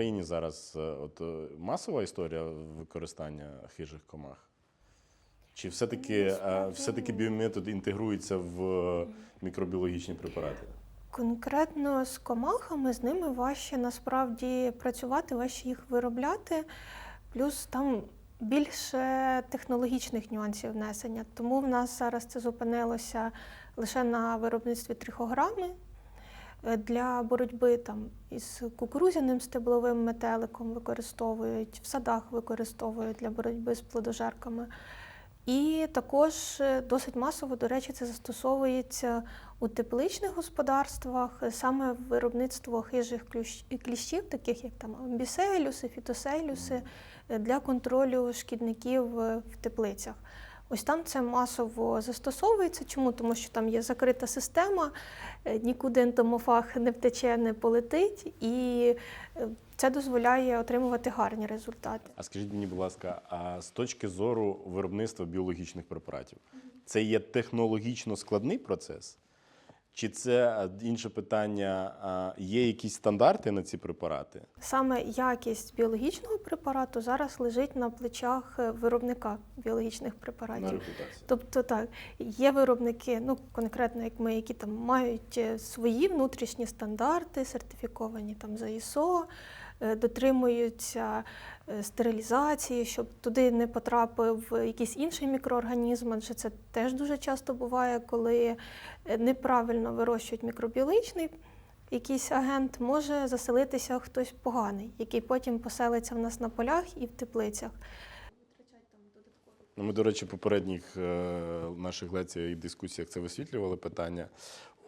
Україні зараз е, от, е, масова історія використання хижих комах? Чи все-таки, е, все-таки біометод інтегрується в мікробіологічні препарати? Конкретно з комахами з ними важче насправді працювати, важче їх виробляти. Плюс там більше технологічних нюансів внесення. Тому в нас зараз це зупинилося лише на виробництві трихограми. Е, Для боротьби там із кукурузяним стебловим метеликом використовують, в садах використовують для боротьби з плодожерками. І також е, досить масово, до речі, це застосовується у тепличних господарствах, е, саме виробництво хижих кліщів, таких як там амбіселюси, фітоселюси, е, для контролю шкідників в теплицях. Ось там це масово застосовується. Чому? Тому що там є закрита система, е, нікуди ентомофаг не втече, не полетить, і е, це дозволяє отримувати гарні результати. А скажіть мені, будь ласка, а з точки зору виробництва біологічних препаратів, це є технологічно складний процес? Чи це е, інше питання? Є якісь стандарти на ці препарати? Саме якість біологічного препарату зараз лежить на плечах е, виробника біологічних препаратів. репутацію. Тобто так, є виробники, ну конкретно як ми, які там мають е, свої внутрішні стандарти, сертифіковані там за е, дотримуються е, стерилізації, щоб туди не потрапив якийсь інший мікроорганізм, адже це теж дуже часто буває, коли е, неправильно вирощують мікробіологічний якийсь агент, може заселитися хтось поганий, який потім поселиться в нас на полях і в теплицях. Ну, ми, до речі, попередніх е, наших лекціях і дискусіях це висвітлювали питання.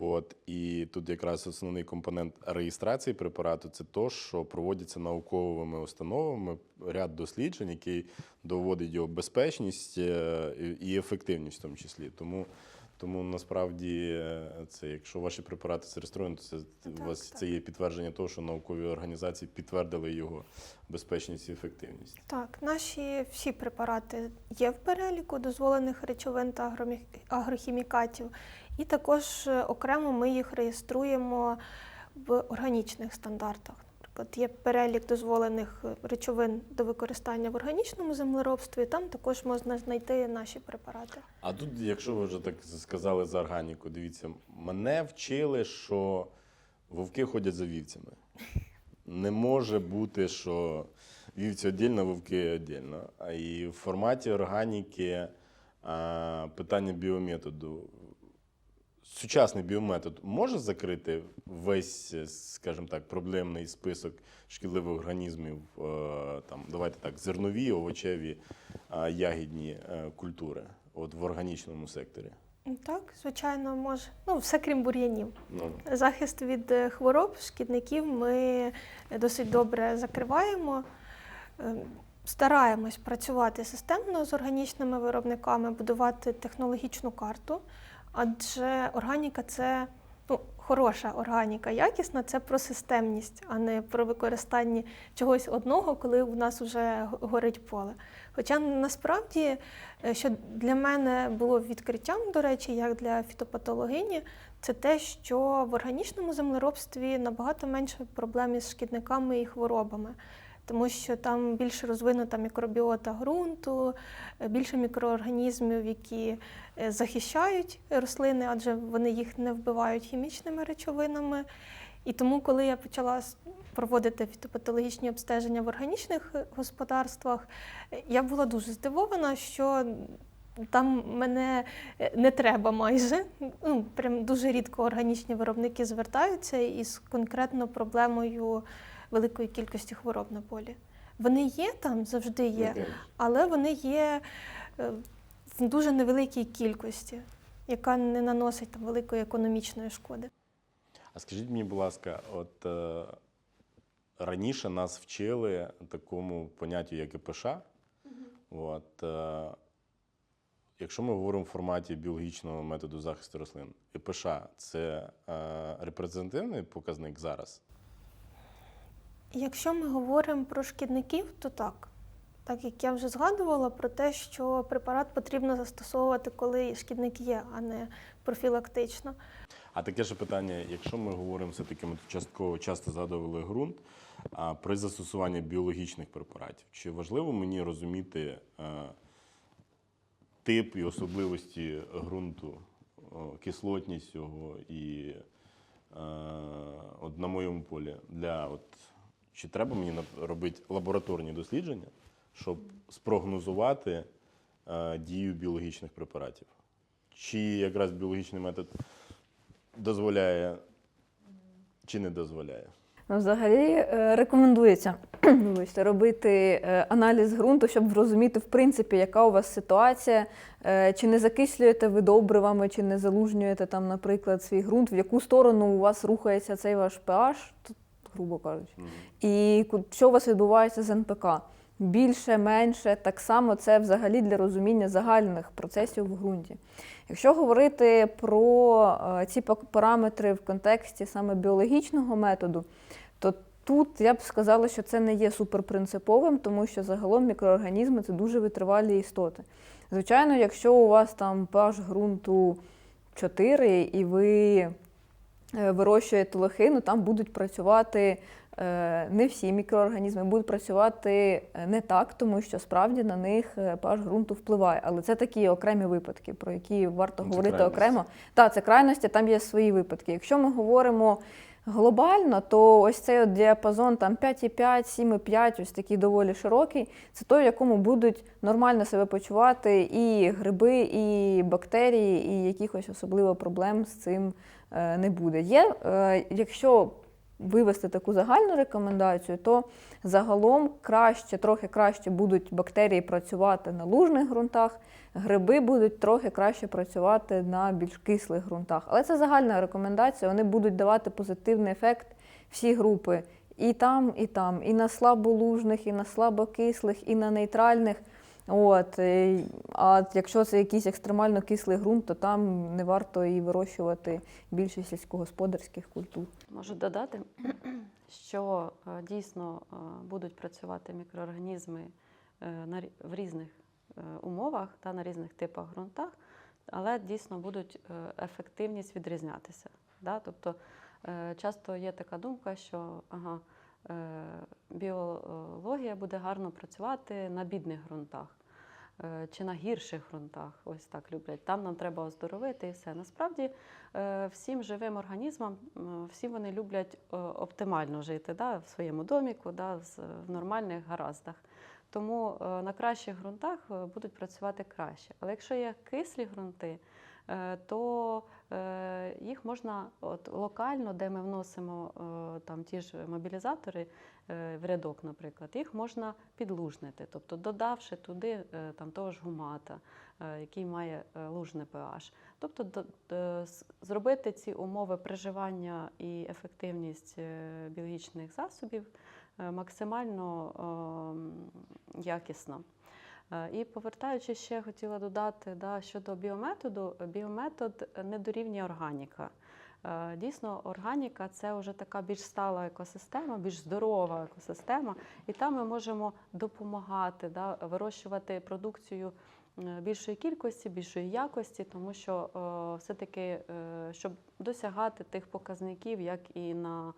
От, і тут якраз основний компонент реєстрації препарату це то, що проводяться науковими установами ряд досліджень, який доводить його безпечність е, і ефективність в тому числі. Тому, тому насправді е, це, якщо ваші препарати зареєстровані, то це, у вас так. це є підтвердження того, що наукові організації підтвердили його безпечність і ефективність. Так, наші всі препарати є в переліку дозволених речовин та агрохімікатів, і також е, окремо ми їх реєструємо в органічних стандартах. Наприклад, є перелік дозволених е, речовин до використання в органічному землеробстві. Там також можна знайти наші препарати. А тут, якщо ви вже так сказали за органіку, дивіться, мене вчили, що вовки ходять за вівцями. Не може бути, що вівці віддільно, вовки віддільно. І в форматі органіки питання біометоду. Сучасний біометод може закрити весь, е, скажімо так, проблемний список шкідливих організмів, е, там, давайте так, зернові, овочеві, ягідні е, культури от в органічному секторі. Так, звичайно, може. Ну, все крім бур'янів. Ну, Захист від хвороб, шкідників ми досить добре закриваємо. Стараємось працювати системно з органічними виробниками, будувати технологічну карту, адже органіка це ну, хороша органіка, якісна, це про системність, а не про використання чогось одного, коли у нас вже горить поле. Хоча насправді, е, що для мене було відкриттям, до речі, як для фітопатологині, це те, що в органічному землеробстві набагато менше проблем із шкідниками і хворобами. Тому що там більш розвинута мікробіота ґрунту, е, більше мікроорганізмів, які е, захищають рослини, адже вони їх не вбивають хімічними речовинами. І тому, коли я почала проводити фітопатологічні обстеження в органічних е, господарствах, я була дуже здивована, що там мене не треба майже. Ну, прям дуже рідко органічні виробники звертаються із конкретно проблемою великої кількості хвороб на полі. Вони є там, завжди є, але вони є е, в дуже невеликій кількості, яка не наносить там великої економічної шкоди. А скажіть мені, будь ласка, от е, раніше нас вчили такому поняттю, як ІПШ. От, е, якщо ми говоримо в форматі біологічного методу захисту рослин, ІПШ це е, репрезентативний показник зараз. Якщо ми говоримо про шкідників, то так. Так як я вже згадувала про те, що препарат потрібно застосовувати, коли шкідник є, а не профілактично. А таке ж питання, якщо ми говоримо все-таки, ми частково часто згадували ґрунт, а при застосуванні біологічних препаратів, чи важливо мені розуміти е, тип і особливості ґрунту, кислотність його і е, от на моєму полі для от, чи треба мені робити лабораторні дослідження, щоб спрогнозувати е, дію біологічних препаратів? Чи якраз біологічний метод дозволяє чи не дозволяє? Ну, Взагалі е, рекомендується робити е, аналіз ґрунту, щоб зрозуміти, в принципі, яка у вас ситуація, е, чи не закислюєте ви добривами, чи не залужнюєте там, наприклад, свій ґрунт, в яку сторону у вас рухається цей ваш pH, грубо кажучи, і що у вас відбувається з НПК. Більше, менше, так само це взагалі для розуміння загальних процесів в ґрунті. Якщо говорити про е, ці параметри в контексті саме біологічного методу, то тут я б сказала, що це не є суперпринциповим, тому що загалом мікроорганізми це дуже витривалі істоти. Звичайно, якщо у вас там pH ґрунту 4 і ви вирощуєте лохину, там будуть працювати е, не всі мікроорганізми, будуть працювати е, не так, тому що справді на них паш pH ґрунту впливає. Але це такі окремі випадки, про які варто Ну, це говорити крайності. окремо. Так, це крайності, там є свої випадки. Якщо ми говоримо глобально, то ось цей от діапазон там 5,5, 7,5, ось такий доволі широкий. Це той, в якому будуть нормально себе почувати і гриби, і бактерії, і якихось особливо проблем з цим е, не буде. Є, е, якщо вивести таку загальну рекомендацію, то загалом краще, трохи краще будуть бактерії працювати на лужних ґрунтах, гриби будуть трохи краще працювати на більш кислих ґрунтах. Але це загальна рекомендація, вони будуть давати позитивний ефект всі групи. І там, і там, і на слаболужних, і на слабокислих, і на нейтральних. От, е, а якщо це якийсь екстремально кислий ґрунт, то там не варто і вирощувати більше сільськогосподарських культур. Можу додати, що е, дійсно е, будуть працювати мікроорганізми в різних умовах та на різних типах ґрунтах, але дійсно будуть ефективність відрізнятися. Да? Тобто часто є така думка, що ага, біологія буде гарно працювати на бідних ґрунтах. Е, Чи на гірших ґрунтах, ось так люблять. Там нам треба оздоровити і все. Насправді е, всім живим організмам, всі вони люблять е, оптимально жити да, в своєму доміку, да, в нормальних гараздах. Тому на кращих ґрунтах будуть працювати краще. Але якщо є кислі ґрунти, то їх можна от, локально, де ми вносимо е, там ті ж мобілізатори е, в рядок, наприклад, їх можна підлужнити, тобто додавши туди е, там того ж гумата, е, який має е, лужне pH. Тобто зробити ці умови приживання і ефективність е, біологічних засобів е, максимально ем, якісно. Е, І повертаючись ще хотіла додати да, щодо біометоду, біометод не дорівнює органіка. Е, Дійсно, органіка це вже така більш стала екосистема, більш здорова екосистема, і там ми можемо допомагати да, вирощувати продукцію е, більшої кількості, більшої якості, тому що все-таки, щоб досягати тих показників, як і на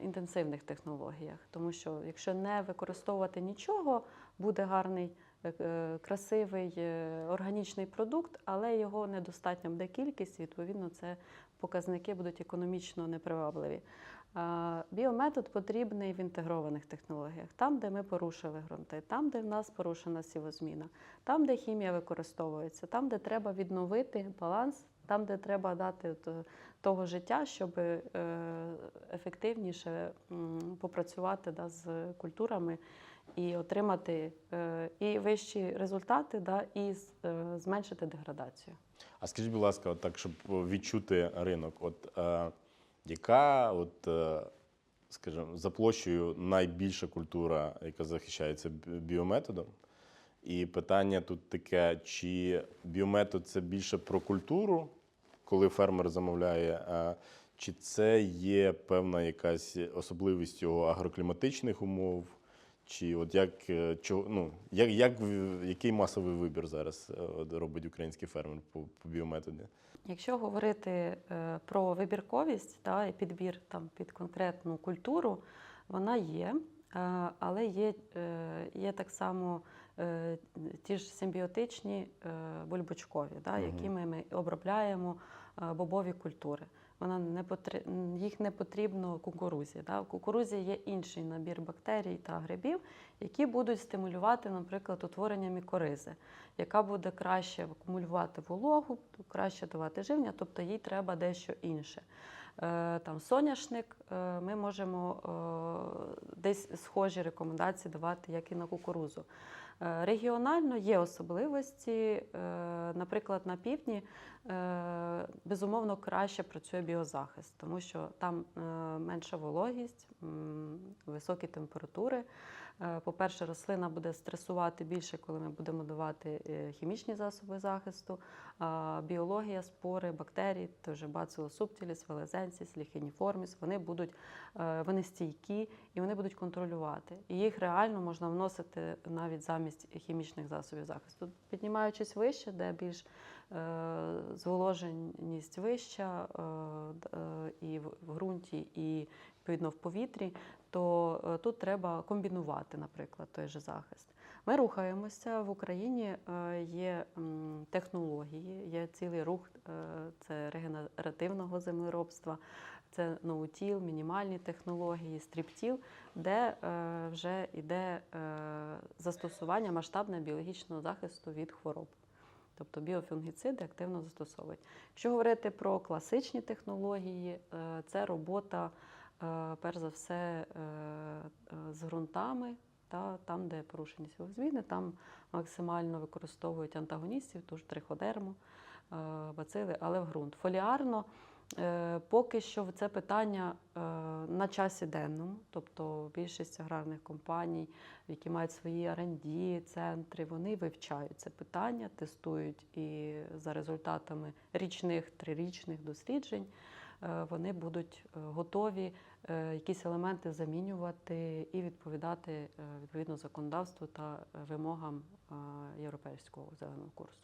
інтенсивних технологіях. Тому що якщо не використовувати нічого, буде гарний, е, е, красивий е, органічний продукт, але його недостатньо буде кількість, відповідно, це показники будуть економічно непривабливі. Біометод потрібний в інтегрованих технологіях, там, де ми порушили ґрунти, там, де в нас порушена сівозміна, там, де хімія використовується, там, де треба відновити баланс, там, де треба дати того життя, щоб ефективніше попрацювати да, з культурами і отримати е, і вищі результати, да, і е, зменшити деградацію. А скажіть, будь ласка, от так, щоб відчути ринок, от е, яка, от, е, скажімо, за площею найбільша культура, яка захищається біометодом? І питання тут таке: чи біометод це більше про культуру, коли фермер замовляє, е, чи це є певна якась особливість його агрокліматичних умов, Чи от як, е, ну, як, як, який масовий вибір зараз е, робить український фермер по, по біометоді? Якщо говорити е, про вибірковість та, і підбір там, під конкретну культуру, вона є, але є, є так само ті ж симбіотичні бульбочкові, Мгм. якими ми обробляємо бобові культури. Вона не потр... Їх не потрібно кукурузі. Да. В кукурузі є інший набір бактерій та грибів, які будуть стимулювати, наприклад, утворення мікоризи, яка буде краще акумулювати вологу, краще давати живлення, тобто їй треба дещо інше. Е, Там соняшник, е, ми можемо е, десь схожі рекомендації давати, як і на кукурузу. Регіонально є особливості, наприклад, на півдні безумовно краще працює біозахист, тому що там е, менша вологість, високі температури. Е, По-перше, рослина буде стресувати більше, коли ми будемо давати е, хімічні засоби захисту, біологія, спори, бактерії, той же Bacillus subtilis, Velezensis, Licheniformis, вони будуть е, вони стійкі і вони будуть контролювати. І їх реально можна вносити навіть замість хімічних засобів захисту. Піднімаючись вище, де більш е, зволоженість вища е, е, і в ґрунті, і відповідно в повітрі, то е, тут треба комбінувати, наприклад, той же захист. Ми рухаємося в Україні. е, Є технології, є цілий рух е, це регенеративного землеробства, це ноутіл, мінімальні технології, стріптіл, де е, вже йде е, застосування масштабне біологічного захисту від хвороб. Тобто біофунгіциди активно застосовують. Якщо говорити про класичні технології, е, це робота, е, перш за все, е, з ґрунтами, та, там, де порушені сілозміни, там максимально використовують антагоністів, ту ж триходерму, бацили, але в ґрунт. Фоліарно поки що це питання е, на часі денному, тобто більшість аграрних компаній, які мають свої R&D центри, вони вивчають це питання, тестують і за результатами річних, трирічних досліджень е, вони будуть е, готові е, якісь елементи замінювати і відповідати е, відповідно законодавству та е, вимогам е, європейського зеленого курсу.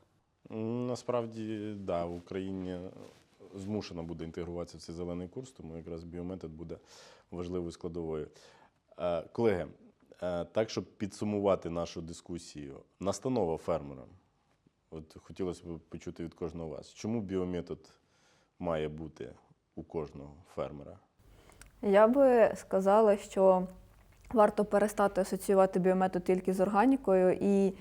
Насправді, да, в Україні змушена буде інтегруватися в цей зелений курс, тому якраз біометод буде важливою складовою. Е, Колеги, е, так, щоб підсумувати нашу дискусію, настанова фермера. От хотілося б почути від кожного вас. Чому біометод має бути у кожного фермера? Я би сказала, що варто перестати асоціювати біометод тільки з органікою і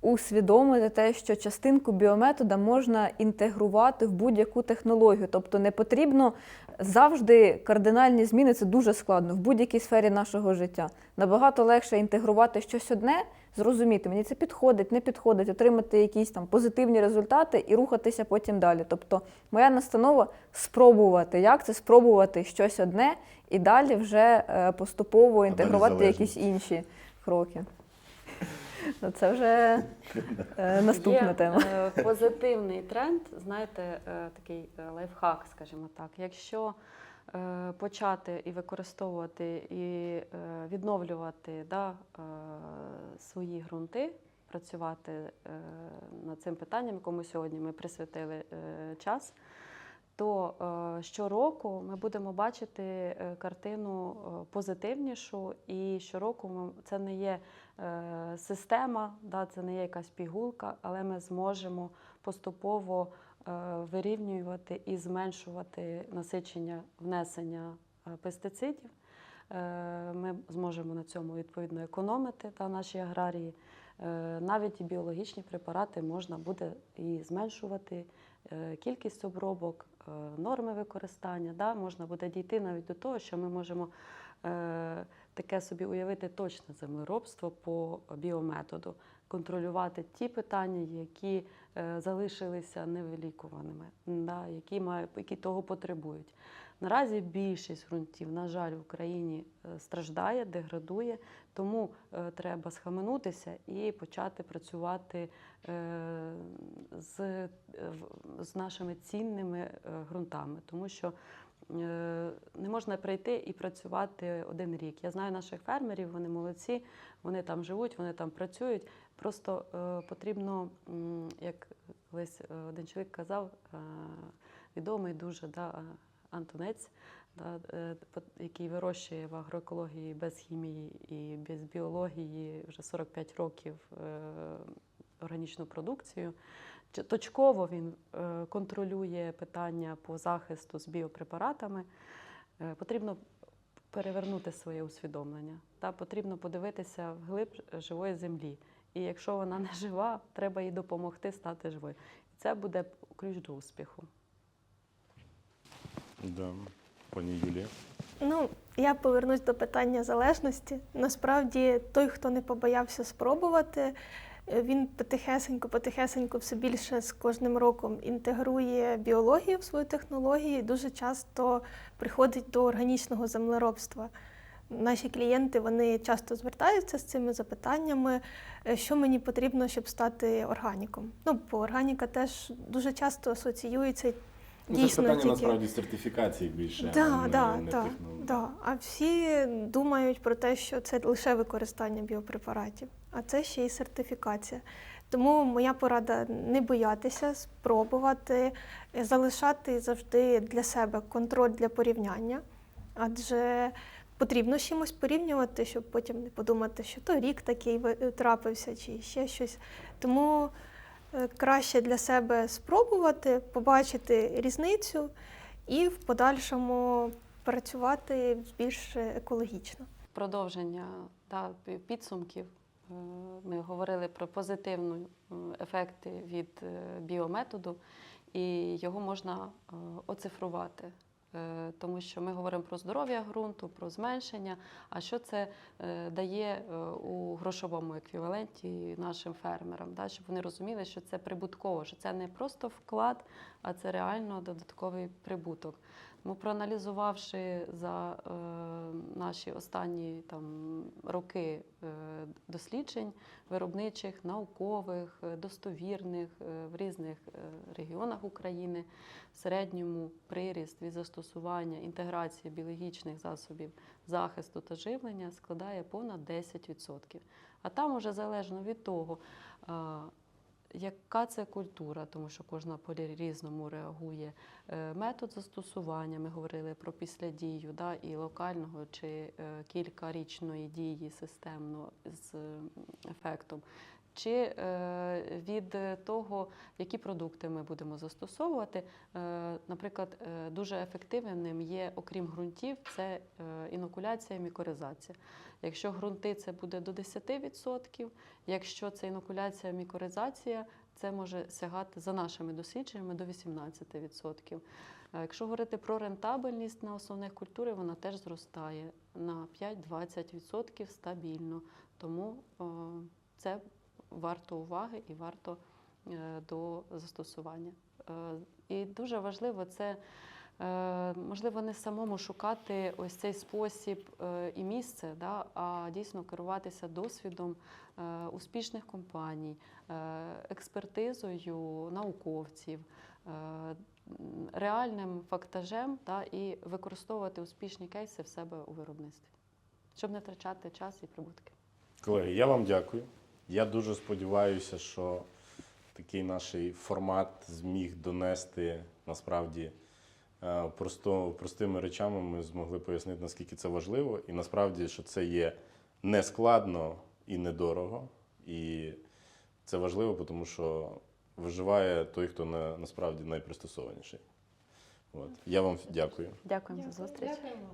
усвідомити те, що частинку біометода можна інтегрувати в будь-яку технологію. Тобто не потрібно завжди кардинальні зміни, це дуже складно в будь-якій сфері нашого життя. Набагато легше інтегрувати щось одне, зрозуміти, мені це підходить, не підходить, отримати якісь там позитивні результати і рухатися потім далі. Тобто, моя настанова спробувати, як це спробувати щось одне і далі вже е, поступово інтегрувати якісь інші кроки. Ну, Це вже е, наступна Є, тема. е, позитивний тренд, знаєте, е, такий е, лайфхак, скажімо так. Якщо е, почати і використовувати, і е, відновлювати да, е, свої ґрунти, працювати е, над цим питанням, якому сьогодні ми присвятили е, час, то е, щороку ми будемо бачити е, картину е, позитивнішу, і щороку це не є система, це не є якась пігулка, але ми зможемо поступово вирівнювати і зменшувати насичення внесення пестицидів. Ми зможемо на цьому відповідно економити та наші аграрії. Навіть біологічні препарати можна буде і зменшувати кількість обробок, норми використання. Да? Можна буде дійти навіть до того, що ми можемо е, таке собі уявити точне землеробство по біометоду, контролювати ті питання, які е, залишилися невилікуваними, да? які, має, які того потребують. Наразі більшість ґрунтів, на жаль, в Україні е, страждає, деградує, тому е, треба схаменутися і почати працювати е, з, з нашими цінними ґрунтами, тому що не можна прийти і працювати один рік. Я знаю наших фермерів, вони молодці, вони там живуть, вони там працюють. Просто потрібно, як колись один чоловік казав, відомий дуже да, Антонець, да, е, який вирощує в агроекології без хімії і без біології вже 45 років е, органічну продукцію. Точково він е, контролює питання по захисту з біопрепаратами. Потрібно перевернути своє усвідомлення. Та потрібно подивитися вглиб живої землі. І якщо вона не жива, треба їй допомогти стати живою. Це буде ключ до успіху. Да. Пані Юлія. Ну, я повернусь до питання залежності. Насправді, той, хто не побоявся спробувати, він потихесенько, потихесенько все більше з кожним роком інтегрує біологію в свою технологію і дуже часто приходить до органічного землеробства. Наші клієнти вони часто звертаються з цими запитаннями, е, що мені потрібно, щоб стати органіком. Ну, бо органіка теж дуже часто асоціюється Ну, це питання тільки. насправді сертифікації більше. Да, не, да, не да, да. А всі думають про те, що це лише використання біопрепаратів, а це ще й сертифікація. Тому моя порада не боятися, спробувати, е, залишати завжди для себе контроль для порівняння, адже потрібно з чимось порівнювати, щоб потім не подумати, що то рік такий трапився чи ще щось. Тому краще для себе спробувати, побачити різницю і в подальшому працювати більш екологічно. Продовження та, підсумків. Е, Ми говорили про позитивні е, ефекти від е, біометоду, і його можна е, оцифрувати. Е, Тому що ми говоримо про здоров'я ґрунту, про зменшення. А що це е, дає е, у грошовому еквіваленті нашим фермерам? Так, Щоб вони розуміли, що це прибутково, що це не просто вклад, а це реально додатковий прибуток. Тому проаналізувавши за е, наші останні там, роки е, досліджень виробничих, наукових, е, достовірних е, в різних е, регіонах України, в середньому приріст від застосування інтеграції біологічних засобів захисту та живлення складає понад 10%. А там уже залежно від того, е, яка це культура, тому що кожна по-різному реагує. Е, Метод застосування, ми говорили про післядію да, і локального чи е, кількарічної дії системно з ефектом. Чи е, від того, які продукти ми будемо застосовувати. Е, наприклад, е, дуже ефективним є, окрім ґрунтів, це інокуляція і мікоризація. Якщо ґрунти це буде до 10%, якщо це інокуляція, мікоризація, це може сягати за нашими дослідженнями до 18%. Якщо говорити про рентабельність на основних культурах, вона теж зростає на 5-20% стабільно. Тому це варто уваги і варто е, до застосування. Е, І дуже важливо це. е, Можливо, не самому шукати ось цей спосіб і місце, да, а дійсно керуватися досвідом успішних компаній, експертизою науковців, реальним фактажем та, і використовувати успішні кейси в себе у виробництві, щоб не втрачати час і прибутки. Колеги, я вам дякую. Я дуже сподіваюся, що такий наш формат зміг донести насправді е, просто простими речами. Ми змогли пояснити, наскільки це важливо, і насправді, що це є нескладно і недорого. І це важливо, тому що виживає той, хто на, насправді найпристосованіший. От. Я вам дякую. Дякуємо за зустріч. Дякуємо.